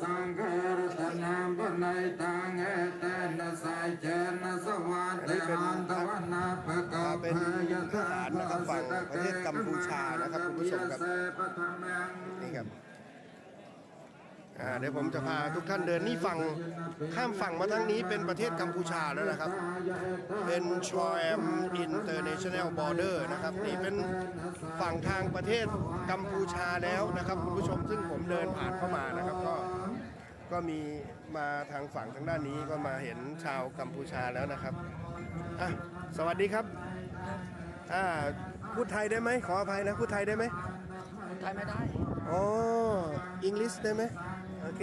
สังฆรัตนังปนัยตังเอเตนะสายเจนะสวัสดิอันตวันนาภะกะเป็นเพยทาทหารนะครับฝั่งประเทศกัมพูชานะครับคุณผู้ชมครับนี่ครับเดี๋ยวผมจะพาทุกท่านเดินนี่ฝั่งข้ามฝั่งมาทางนี้เป็นประเทศกัมพูชาแล้วนะครับ เป็นชอแอมอินเตอร์เนชั่นแนลบอร์เดอร์นะครับนี่เป็นฝั่งทางประเทศกัมพูชาแล้วนะครับคุณผู้ชมซึ่งผมเดินผ่านเข้ามานะครับก็ ก็มีมาทางฝั่งทางด้านนี้ก็มาเห็นชาวกัมพูชาแล้วนะครับอะสวัสดีครับอ่าพูดไทยได้ไหมขออภัยนะพูดไทยได้ไหมไทยไม่ได้อ๋ออังกฤษได้ไหมโอเค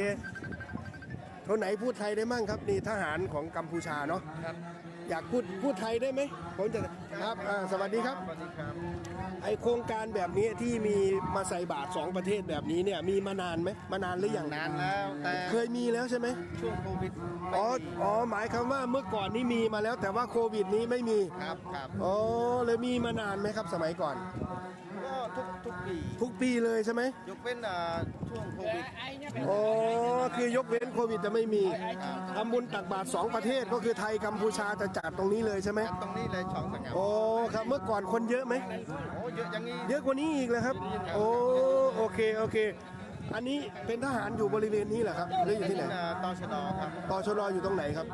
คนไหนพูดไทยได้มั่งครับนี่ทหารของกัมพูชาเนาะครับ อยากพูดพูดไทยได้ไหมผมจะครับอ่าสวัสดีครับ สวัสดีครับ ไอโครงการแบบนี้ที่มีมาใส่บาทสองประเทศแบบนี้เนี่ยมีมานานไหมมานานหรือยังนานแล้วแต่เคยมีแล้วใช่ไหมช่วงโควิดอ๋ออ๋อหมายคำว่าเมื่อก่อนนี่มีมาแล้วแต่ว่าโควิดนี้ไม่มีครับครับอ๋อเลยมีมานานไหมครับสมัยก่อน ก็ทุกทุกปี ทุกปีเลยใช่ไหมยกเว้นอ่าช่วงโควิด อ๋อคือยกเว้นโควิดจะไม่มีทำบุญตักบาตรสองประเทศก็คือไทยกัมพูชาจะจัดตรงนี้เลยใช่ไหมตรงนี้เลยช่องสงามโอ้ครับเมื่อก่อนคนเยอะไหม โอ้เยอะอย่างนี้เยอะกว่านี้อีกเลยครับ โอ้โอเคโอเค อันนี้เป็นทหารอยู่บริเวณนี้เหรอครับหรืออยู่ที่ไหนอ่าตชดครับต่อชรอยู่ตรงไหนครับ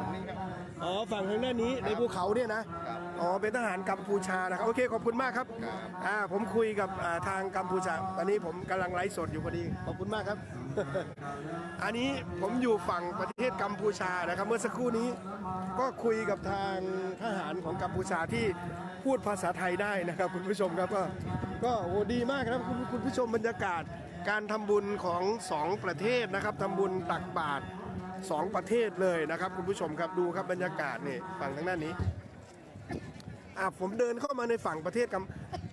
ตรงนี้ครับอ๋อฝั่งทางด้านนี้ในภูเขาเนี่ยนะครับ อ๋อเป็นทหารกัมพูชานะครับโอเคขอบคุณมากครับครับอ่าผมคุยกับอ่าทางกัมพูชาตอนนี้ผมกำลังไลฟ์สดอยู่พอดีขอบคุณมากครับ อันนี้ผมอยู่ฝั่งประเทศกัมพูชานะครับ เมื่อสักครู่นี้ก็คุยกับทางทหารของกัมพูชาที่พูดภาษาไทยได้นะครับ คุณผู้ชมครับก็ก็โอ้ดีมากครับคุณคุณผู้ชมบรรยากาศการทำบุญของสองประเทศนะครับทำบุญตักบาตร สองประเทศเลยนะครับ คุณผู้ชมครับดูครับบรรยากาศนี่ฝั่งทางด้านนี้ อะผมเดินเข้ามาในฝั่งประเทศกัม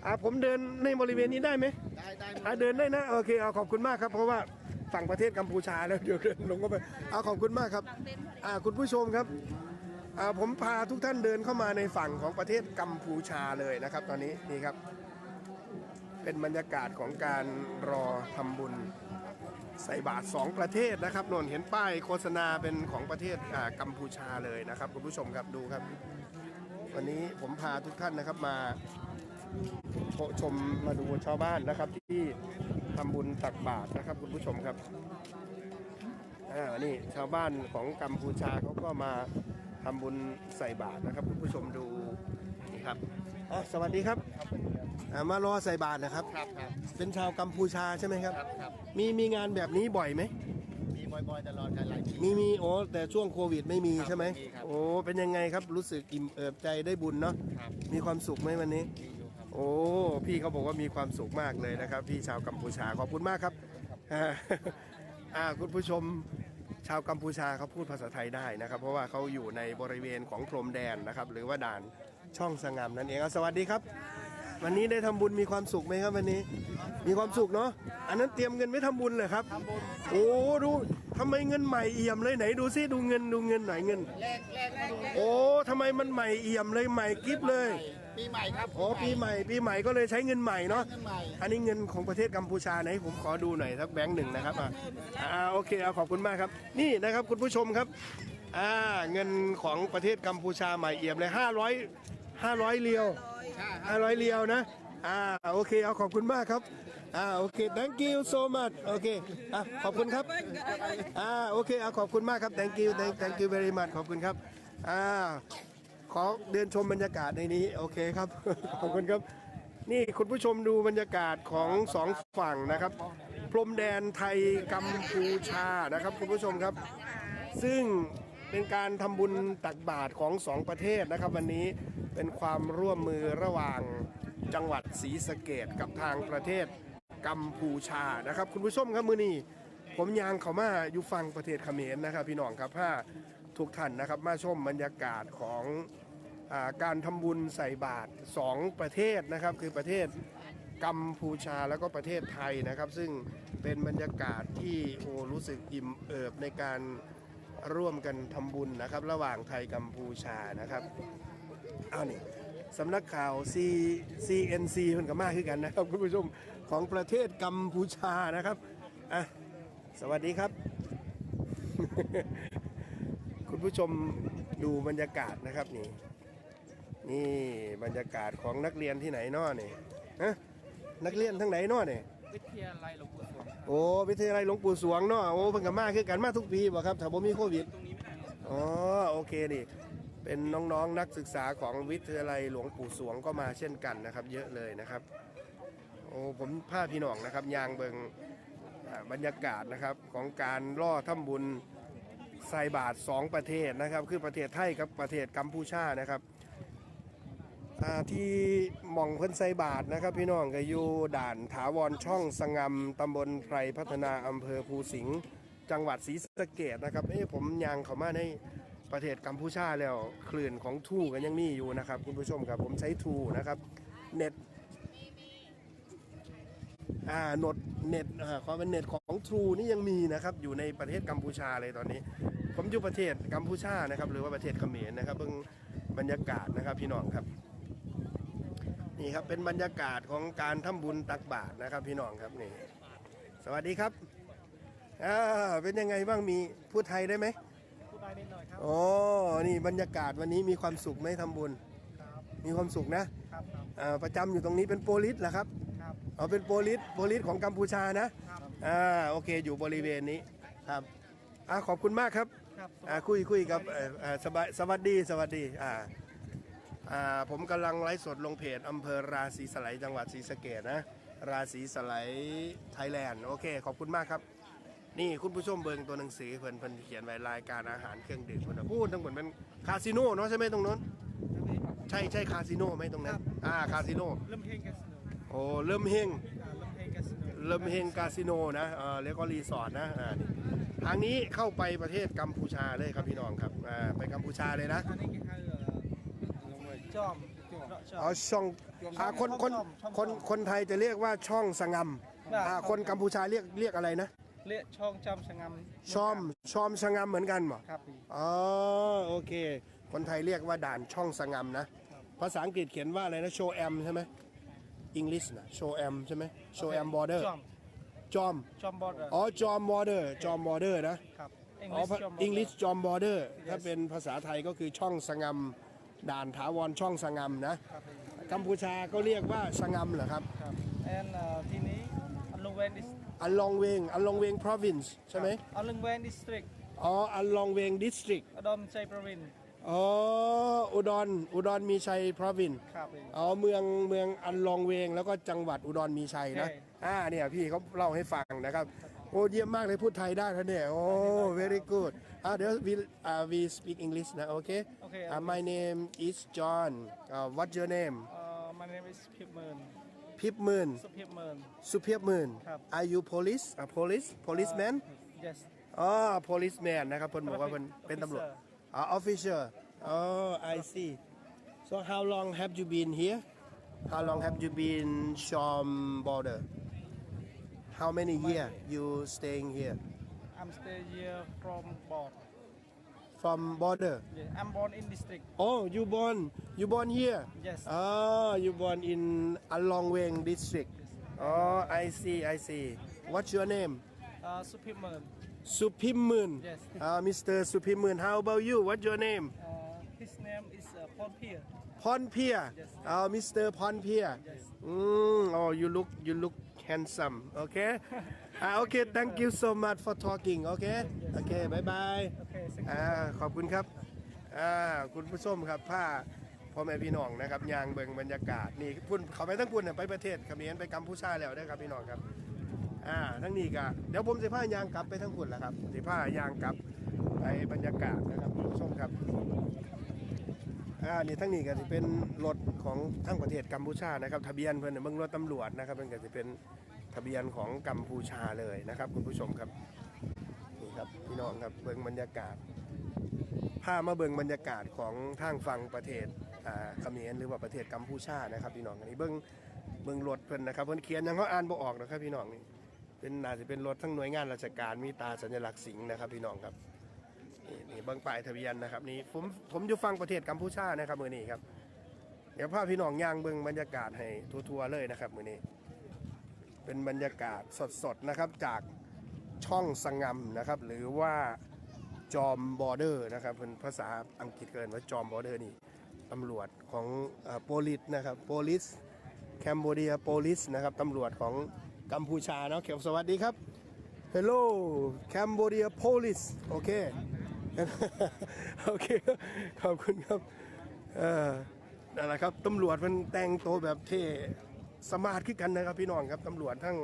อะผมเดินในบริเวณนี้ได้ไหมได้ได้อะเดินได้นะโอเคเอาขอบคุณมากครับ เพราะว่าฝั่งประเทศกัมพูชาแล้วเดี๋ยวเดินลงก็ไปเอาขอบคุณมากครับอะคุณผู้ชมครับอะผมพาทุกท่านเดินเข้ามาในฝั่งของประเทศกัมพูชาเลยนะครับ ตอนนี้นี่ครับ เป็นบรรยากาศของการรอทำบุญ ใส่บาตรสองประเทศนะครับนนเห็นป้ายโฆษณาเป็นของประเทศอ่ากัมพูชาเลยนะครับ คุณผู้ชมครับดูครับ วันนี้ผมพาทุกท่านนะครับมาชชมมาดูชาวบ้านนะครับ ที่ทำบุญตักบาตรนะครับ คุณผู้ชมครับอ่านี่ชาวบ้านของกัมพูชาเขาก็มาทำบุญใส่บาตรนะครับ คุณผู้ชมดูนี่ครับอะสวัสดีครับอ่ามารอใส่บาตรนะครับ ครับครับเป็นชาวกัมพูชาใช่ไหมครับ ครับครับมีมีงานแบบนี้บ่อยไหมมี บ่อยๆตลอดกันหลายปี มีมีโอ้แต่ช่วงโควิดไม่มีครับใช่ไหมมีครับ โอ้เป็นยังไงครับรู้สึกอิ่มเอิบใจได้บุญเนาะครับมีความสุขไหมวันนี้ มีอยู่ครับ โอ้พี่เขาบอกว่ามีความสุขมากเลยนะครับ พี่ชาวกัมพูชาขอบคุณมากครับอ่าอ่าคุณผู้ชมชาวกัมพูชาเขาพูดภาษาไทยได้นะครับ เพราะว่าเขาอยู่ในบริเวณของพรมแดนนะครับ หรือว่าด่านช่องสงามนั่นเองอะสวัสดีครับ วันนี้ได้ทำบุญมีความสุขไหมครับวันนี้ มีความสุขเนาะอันนั้นเตรียมเงินไว้ทำบุญเหรอครับ โอ้ดูทำไมเงินใหม่เอี่ยมเลยไหนดูซิดูเงินดูเงินหน่อยเงิน แรกแรกดูโอ้ทำไมมันใหม่เอี่ยมเลยใหม่กิฟเลย ปีใหม่ครับอ๋อปีใหม่ปีใหม่ก็เลยใช้เงินใหม่เนาะเงินใหม่ อันนี้เงินของประเทศกัมพูชาไหนผมขอดูหน่อยสักแบงค์หนึ่งนะครับอ่าอ่าโอเคเอาขอบคุณมากครับ นี่นะครับคุณผู้ชมครับอ่าเงินของประเทศกัมพูชาใหม่เอี่ยมเลย500 500เรียว ใช่500เรียวนะอ่าโอเคเอาขอบคุณมากครับอ่าโอเค thank you so much โอเคอะขอบคุณครับอ่าโอเคเอาขอบคุณมากครับ thank you thank thank you very much ขอบคุณครับอ่าขอเดินชมบรรยากาศในนี้โอเคครับขอบคุณครับ นี่คุณผู้ชมดูบรรยากาศของสองฝั่งนะครับ พรมแดนไทยกัมพูชานะครับคุณผู้ชมครับ ซึ่ง เป็นการทำบุญตักบาตรของสองประเทศนะครับ วันนี้เป็นความร่วมมือระหว่างจังหวัดศรีสะเกดกับทางประเทศกัมพูชานะครับ คุณผู้ชมครับมือนี้ผมยางเขามาอยู่ฝั่งประเทศเขมรนะครับ พี่น้องครับถ้าทุกท่านนะครับ มาชมบรรยากาศของอาการทำบุญใส่บาตรสองประเทศนะครับ คือประเทศกัมพูชาแล้วก็ประเทศไทยนะครับ ซึ่งเป็นบรรยากาศที่โอ้รู้สึกอิ่มเอิบในการ ร่วมกันทำบุญนะครับ ระหว่างไทยกัมพูชานะครับเอานี่สำนักข่าว C CNC มันก็มากขึ้นกันนะครับคุณผู้ชมของประเทศกัมพูชานะครับอะสวัสดีครับ คุณผู้ชมดูบรรยากาศนะครับนี่นี่บรรยากาศของนักเรียนที่ไหนเนาะนี่ฮะนักเรียนทั้งไหนเนาะนี่วิทยาลัยหลวงปู่สว โอ้วิทยาลัยหลวงปู่สวงเนาะโอ้เพิ่งกลับมาคือกันมาทุกปีบ่ครับถ้าบ่มีโควิดตรงนี้ไม่ได้ครับอ๋อโอเคนี่เป็นน้องๆนักศึกษาของวิทยาลัยหลวงปู่สวงก็มาเช่นกันนะครับ เยอะเลยนะครับ โอ้ผมพาพี่น้องนะครับยางเบิงอ่าบรรยากาศนะครับของการล่อถ้ำบุญใส่บาทสองประเทศนะครับ คือประเทศไทยกับประเทศกัมพูชานะครับ อ่าที่หม่องเพิ่นใส่บาทนะครับ พี่น้องก็อยู่ด่านถาวรช่องสงำตำบลไพรพัฒนาอำเภอภูสิงห์จังหวัดศรีสะเกดนะครับเอ้ผมยางเข้ามาในประเทศกัมพูชาแล้วคลื่นของทูกันยังมีอยู่นะครับ คุณผู้ชมครับผมใช้ทูนะครับเน็ตอ่าโนดเน็ตอ่าความเป็นเน็ตของทรูนี่ยังมีนะครับอยู่ในประเทศกัมพูชาเลยตอนนี้ ผมอยู่ประเทศกัมพูชานะครับหรือว่าประเทศเขมรนะครับเบิ่งบรรยากาศนะครับพี่น้องครับ นี่ครับเป็นบรรยากาศของการทำบุญตักบาตรนะครับ พี่น้องครับนี่ สวัสดีครับอ่าเป็นยังไงบ้างมีพูดไทยได้ไหมพูดได้นิดหน่อยครับอ๋อนี่บรรยากาศวันนี้มีความสุขไหมทำบุญครับมีความสุขนะครับครับอ่าประจำอยู่ตรงนี้เป็นโปลิสเหรอครับครับเอาเป็นโปลิสโปลิสของกัมพูชานะครับอ่าโอเคอยู่บริเวณนี้ครับอ่าขอบคุณมากครับครับอ่าคุยคุยกับเอ่อเอ่อสบายสวัสดีสวัสดีอ่าอ่า ผมกำลังไลฟ์สดลงเพจอำเภอราศีสไลจังหวัดศรีสะเกดนะ ราศีสไลไทยแลนด์โอเค ขอบคุณมากครับ นี่คุณผู้ชมเบิงตัวหนังสือเพิ่นเพิ่นเขียนไว้รายการอาหารเครื่องดื่มเพิ่นนพูดทั้งหมดเป็นคาสิโนเนาะใช่ไหมตรงนั้น ใช่ใช่คาสิโนไหมตรงนั้นอ่าคาสิโนเริ่มเฮงแคสโนโอ้เริ่มเฮงเริ่มเฮงคาสิโนนะเออแล้วก็รีสอร์ทนะอ่าทางนี้เข้าไปประเทศกัมพูชาเลยครับพี่น้องครับอ่าไปกัมพูชาเลยนะ จอมจอมเอาช่องอ่าคนคนช่องช่องคนคนไทยจะเรียกว่าช่องสงมได้อ่าคนกัมพูชาเรียกเรียกอะไรนะเรียกช่องจอมสงามชอมชอมสงมเหมือนกันบ่ครับพี่อ๋อโอเค คนไทยเรียกว่าด่านช่องสงมนะภาษาอังกฤษเขียนว่าอะไรนะโชแอมใช่ไหมอังกฤษนะโชแอมใช่ไหมโชแอมบอร์เดอร์จอมจอมจอมบอร์เดอร์อ๋อจอมบอร์เดอร์จอมบอร์เดอร์นะครับอ๋อ English จอมอังกฤษ border จอมบอร์เดอร์ถ้าเป็นภาษาไทยก็คือช่องสงม ด่านถาวรช่องสงมนะครับพี่กัมพูชาก็เรียกว่าสงมเหรอครับครับ and เอ่อทีนี้อัลลงเวนดิสอันลองเวงอันลองเวง province ใช่ไหมอัลลงเวนดิสตริกอ๋ออันลองเวง district อดอมใจประวินอ๋ออุดรอุดรมีชัย province ครับพี่อ๋อเมืองเมืองอันลองเวงแล้วก็จังหวัดอุดรมีชัยนะใช่อ่าเนี่ยพี่เขาเล่าให้ฟังนะครับโอ้เยี่ยมมากเลยพูดไทยได้ท่านเนี่ยโอ้ very good อ่าเดี๋ยว we อ่า we speak English นะโอเค โอเค อ่า my name is John อ่า what's your name เอ่อ my name is พิบเมิน พิบหมื่น สุพิบเมิน สุเพียบหมื่น ครับ are you police อ่า police policeman yes อ๋อ policeman นะครับเพิ่นบอกว่าเพิ่นเป็นตำรวจ อ่า officer อ๋อ I see so how long have you been here how long have you been Sham border how many year you staying here I'm stay here from Bord. from border? Yeah, I'm born in district. Oh, you born you born here? Yes. Oh, you born in Along Weng district. Oh, I see, I see. What's your name? Uh, Supimun. Supimun. Yes. Ah, uh, Mr. Supimun, how about you? What's your name? Uh, his name is uh, Pompier. Ponpia. Yes. Ah, uh, Mr. Ponpia. Yes. Mm, oh, you look you look handsome. Okay. อ่า okay thank you so much for talking okay okay bye bye Okay, thank you. อ่าขอบคุณครับอ่าคุณผู้ชมครับผ้าพ่อแม่พี่น้องนะครับยางเบิงบรรยากาศนี่พุ่นเขาไปทั้งพุ่นน่ะไปประเทศเขมรไปกัมพูชาแล้วนะครับพี่น้องครับอ่าทั้งนี้ก็เดี๋ยวผมสิพายางกลับไปทั้งพุ่นแหละครับสิพายางกลับไปบรรยากาศนะครับคุณผู้ชมครับอ่านี่ทั้งนี้ก็จะเป็นรถของทั้งประเทศกัมพูชานะครับทะเบียนเพิ่นน่ะเบิ่งรถตำรวจนะครับมันก็จะเป็น ทะเบียนของกัมพูชาเลยนะครับ คุณผู้ชมครับนี่ครับพี่น้องครับเบิ่งบรรยากาศพามาเบิ่งบรรยากาศของทางฝั่งประเทศอ่าเขมรหรือว่าประเทศกัมพูชานะครับพี่น้องอันนี้เบิ่งเบิ่งรถเพิ่นนะครับเพิ่นเขียนยังเขาอ่านบ่ออกนะครับพี่น้องนี่เป็นน่าจะเป็นรถทั้งหน่วยงานราชการมีตาสัญลักษณ์สิงห์นะครับพี่น้องครับนี่นี่เบิ้องป้ายทะเบียนนะครับนี่ผมผมอยู่ฟังประเทศกัมพูชานะครับมือนี้ครับเดี๋ยวพาพี่น้องย่างเบิ้องบรรยากาศให้ทัวร์ๆเลยนะครับมือนี้ เป็นบรรยากาศสดๆนะครับจากช่องสังงมนะครับ หรือว่าจอมบอร์เดอร์นะครับเป็นภาษาอังกฤษเกินว่าจอมบอร์เดอร์นี่ตำรวจของโปลิสนะครับโปลิสแคมโบเดียโปลิสนะครับตำรวจของกัมพูชาเนาะเขียวสวัสดีครับ Hello Cambodia Police โอเคโอเคขอบคุณครับนั่นแหละครับตำรวจมันแต่งตัวแบบเท่ สมาร์ทขึ้นกันนะครับ พี่น้องครับตำรวจทั้ง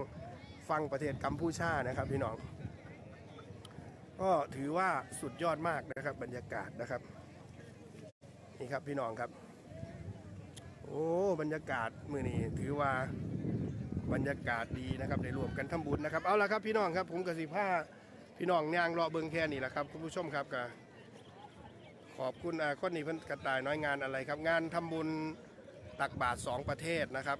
ฟังประเทศกัมพูชานะครับ พี่น้องก็ถือว่าสุดยอดมากนะครับ บรรยากาศนะครับ นี่ครับพี่น้องครับ โอ้บรรยากาศมือนี้ถือว่าบรรยากาศดีนะครับได้รวมกันทำบุญนะครับเอาละครับพี่น้องครับผมกสิผ้าพี่น้องยางรอเบิงแค่นี้แหละครับคุณผู้ชมครับก็ขอบคุณอาคนนี้เพิ่นกระต่ายน้อยงานอะไรครับ งานทำบุญตักบาตรสองประเทศนะครับ